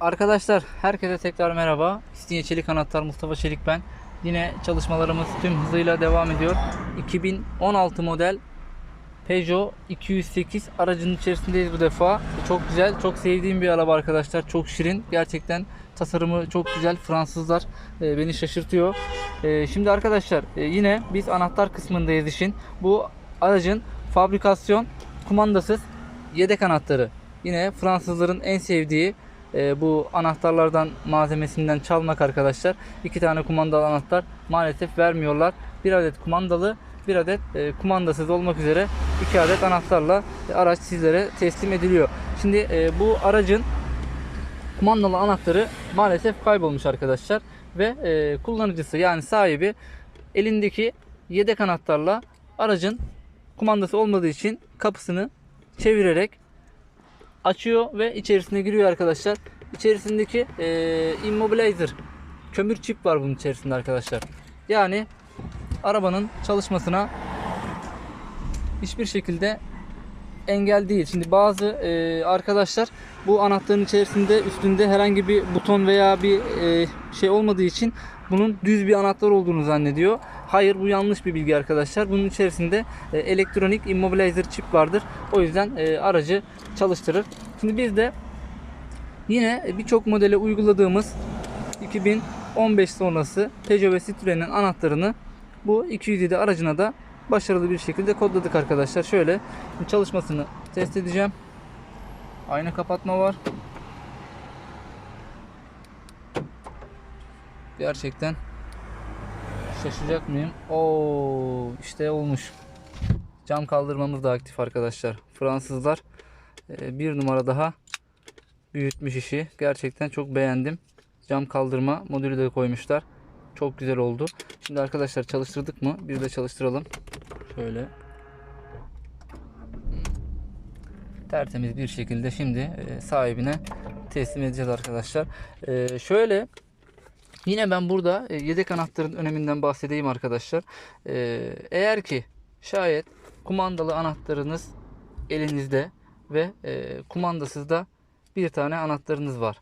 Arkadaşlar herkese tekrar merhaba. İstinye Çelik Anahtar Mustafa Çelik ben. Yine çalışmalarımız tüm hızıyla devam ediyor. 2016 model Peugeot 208 aracının içerisindeyiz bu defa. Çok güzel, çok sevdiğim bir araba arkadaşlar. Çok şirin. Gerçekten tasarımı çok güzel. Fransızlar e, beni şaşırtıyor. E, şimdi arkadaşlar e, yine biz anahtar kısmındayız işin. Bu aracın fabrikasyon kumandasız yedek anahtarı. Yine Fransızların en sevdiği e, bu anahtarlardan malzemesinden çalmak arkadaşlar. İki tane kumandalı anahtar maalesef vermiyorlar. Bir adet kumandalı, bir adet e, kumandasız olmak üzere iki adet anahtarla e, araç sizlere teslim ediliyor. Şimdi e, bu aracın kumandalı anahtarı maalesef kaybolmuş arkadaşlar ve e, kullanıcısı yani sahibi elindeki yedek anahtarla aracın kumandası olmadığı için kapısını çevirerek açıyor ve içerisine giriyor arkadaşlar. İçerisindeki e, immobilizer kömür çip var bunun içerisinde arkadaşlar. Yani arabanın çalışmasına hiçbir şekilde engel değil. Şimdi bazı e, arkadaşlar bu anahtarın içerisinde üstünde herhangi bir buton veya bir e, şey olmadığı için bunun düz bir anahtar olduğunu zannediyor. Hayır bu yanlış bir bilgi arkadaşlar. Bunun içerisinde e, elektronik immobilizer çip vardır. O yüzden e, aracı çalıştırır. Şimdi biz de yine birçok modele uyguladığımız 2015 sonrası Peugeot ve Citroen'in anahtarını bu 207 aracına da başarılı bir şekilde kodladık arkadaşlar. Şöyle çalışmasını test edeceğim. Ayna kapatma var. Gerçekten şaşacak mıyım? Oo işte olmuş. Cam kaldırmamız da aktif arkadaşlar. Fransızlar e, bir numara daha büyütmüş işi. Gerçekten çok beğendim. Cam kaldırma modülü de koymuşlar. Çok güzel oldu. Şimdi arkadaşlar çalıştırdık mı? Bir de çalıştıralım. Şöyle. Tertemiz bir şekilde şimdi e, sahibine teslim edeceğiz arkadaşlar. E, şöyle Yine ben burada e, yedek anahtarın öneminden bahsedeyim arkadaşlar. E, Eğer ki şayet kumandalı anahtarınız elinizde ve e, kumandasız da bir tane anahtarınız var.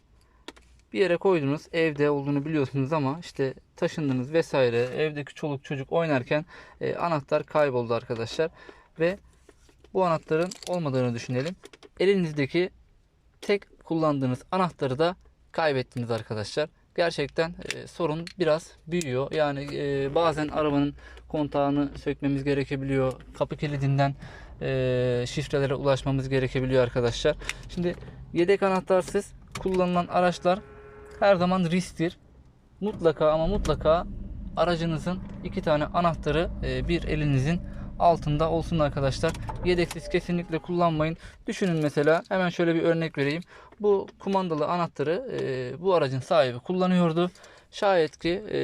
Bir yere koydunuz evde olduğunu biliyorsunuz ama işte taşındınız vesaire evdeki çoluk çocuk oynarken anahtar kayboldu arkadaşlar. Ve bu anahtarın olmadığını düşünelim. Elinizdeki tek kullandığınız anahtarı da kaybettiniz arkadaşlar. Gerçekten e, sorun biraz büyüyor. Yani e, bazen arabanın kontağını sökmemiz gerekebiliyor. Kapı kilidinden e, şifrelere ulaşmamız gerekebiliyor arkadaşlar. Şimdi yedek anahtarsız kullanılan araçlar her zaman risktir. Mutlaka ama mutlaka aracınızın iki tane anahtarı e, bir elinizin altında olsun arkadaşlar. Yedeksiz kesinlikle kullanmayın. Düşünün mesela hemen şöyle bir örnek vereyim. Bu kumandalı anahtarı e, bu aracın sahibi kullanıyordu. Şayet ki e,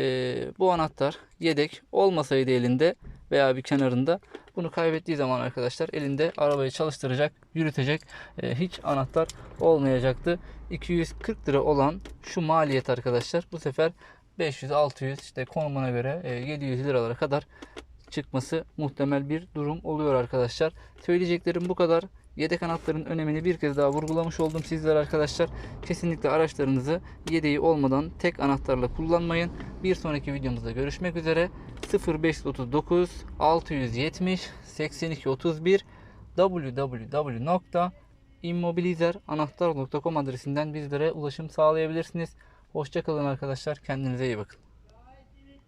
bu anahtar yedek olmasaydı elinde veya bir kenarında bunu kaybettiği zaman arkadaşlar elinde arabayı çalıştıracak, yürütecek e, hiç anahtar olmayacaktı. 240 lira olan şu maliyet arkadaşlar bu sefer 500-600 işte konumuna göre e, 700 liralara kadar çıkması muhtemel bir durum oluyor arkadaşlar. Söyleyeceklerim bu kadar. Yedek anahtarın önemini bir kez daha vurgulamış oldum sizlere arkadaşlar. Kesinlikle araçlarınızı yedeği olmadan tek anahtarla kullanmayın. Bir sonraki videomuzda görüşmek üzere. 0539 670 82 31 www.immobilizeranahtar.com adresinden bizlere ulaşım sağlayabilirsiniz. Hoşçakalın arkadaşlar. Kendinize iyi bakın.